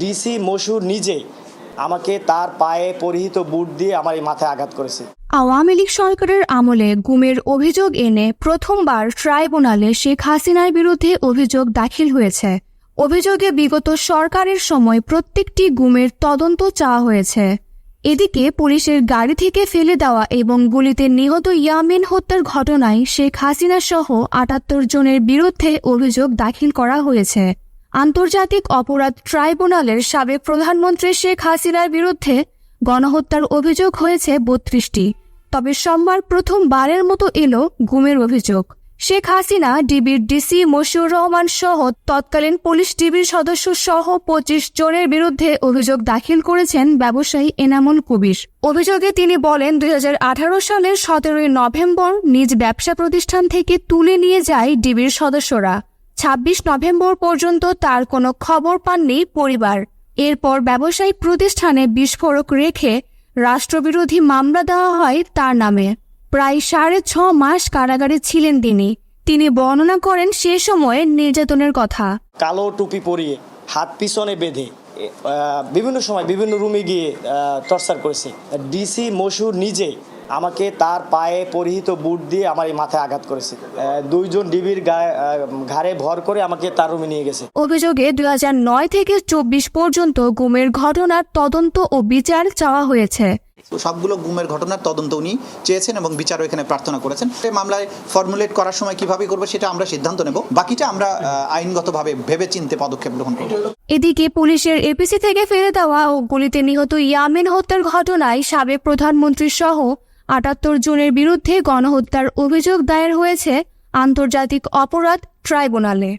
DC মশুর নিজে আমাকে তার পায়ে পরিহিত বুট দিয়ে আমার এই মাথায় আঘাত করেছে। আওয়ামী লীগ সরকারের আমলে গুমের অভিযোগ এনে প্রথমবার ট্রাইব্যুনালে শেখ হাসিনার বিরুদ্ধে অভিযোগ দাখিল হয়েছে। অভিযোগে বিগত সরকারের সময় প্রত্যেকটি গুমের তদন্ত চাওয়া হয়েছে। এদিকে পুলিশের গাড়ি থেকে ফেলে দেওয়া এবং গুলিতে নিহত ইয়ামিন হত্যার ঘটনায় শেখ হাসিনা সহ আটাত্তর জনের বিরুদ্ধে অভিযোগ দাখিল করা হয়েছে। আন্তর্জাতিক অপরাধ ট্রাইব্যুনালের সাবেক প্রধানমন্ত্রী শেখ হাসিনার বিরুদ্ধে গণহত্যার অভিযোগ হয়েছে বত্রিশটি। তবে সোমবার প্রথমবারের মতো এলো গুমের অভিযোগ। শেখ হাসিনা, ডিবির ডিসি মশিউর রহমান সহ তৎকালীন পুলিশ ডিবির সদস্য সহ পঁচিশ জনের বিরুদ্ধে অভিযোগ দাখিল করেছেন ব্যবসায়ী এনামুল কবির। অভিযোগে তিনি বলেন, দুই হাজার আঠারো সালের সতেরোই নভেম্বর নিজ ব্যবসা প্রতিষ্ঠান থেকে তুলে নিয়ে যায় ডিবির সদস্যরা। ছাব্বিশ নভেম্বর পর্যন্ত তার কোনো খবর পাননি পরিবার। এরপর ব্যবসায়িক প্রতিষ্ঠানে বিস্ফোরক রেখে রাষ্ট্রবিরোধী মামলা দেওয়া হয় তার নামে। প্রায় সাড়ে ছ মাস কারাগারে ছিলেন তিনি। তিনি বর্ণনা করেন সে সময়ে নির্যাতনের কথা। কালো টুপি পরিয়ে, হাত পিছনে বেঁধে বিভিন্ন সময় বিভিন্ন রুমে গিয়ে টর্চার করেছে। ডিসি মশুর নিজে আমাকে তার পায়ে পরিহিত বুট দিয়ে আমার এই মাথায় আঘাত করেছে। আহ, দুইজন ডিবির গায়ে আহ, ঘাড়ে ভর করে আমাকে তার রুমে নিয়ে গেছে। অভিযোগে দুই নয় থেকে চব্বিশ পর্যন্ত গুমের ঘটনার তদন্ত ও বিচার চাওয়া হয়েছে। সবগুলো গুমের ঘটনার তদন্ত উনি চেয়েছেন এবং বিচারও এখানে প্রার্থনা করেছেন। এই মামলায় ফর্মুলেট করার সময় কীভাবে করব সেটা আমরা সিদ্ধান্ত নেব। বাকিটা আমরা আইনগতভাবে ভেবে চিনতে পদক্ষেপ গ্রহণ করব। এদিকে পুলিশের এপিসি থেকে ফেলে দেওয়া ও গুলিতে নিহত ইয়ামিন হত্যার ঘটনায় সাবেক প্রধানমন্ত্রী সহ আটাত্তর জনের বিরুদ্ধে গণহত্যার অভিযোগ দায়ের হয়েছে আন্তর্জাতিক অপরাধ ট্রাইব্যুনালে।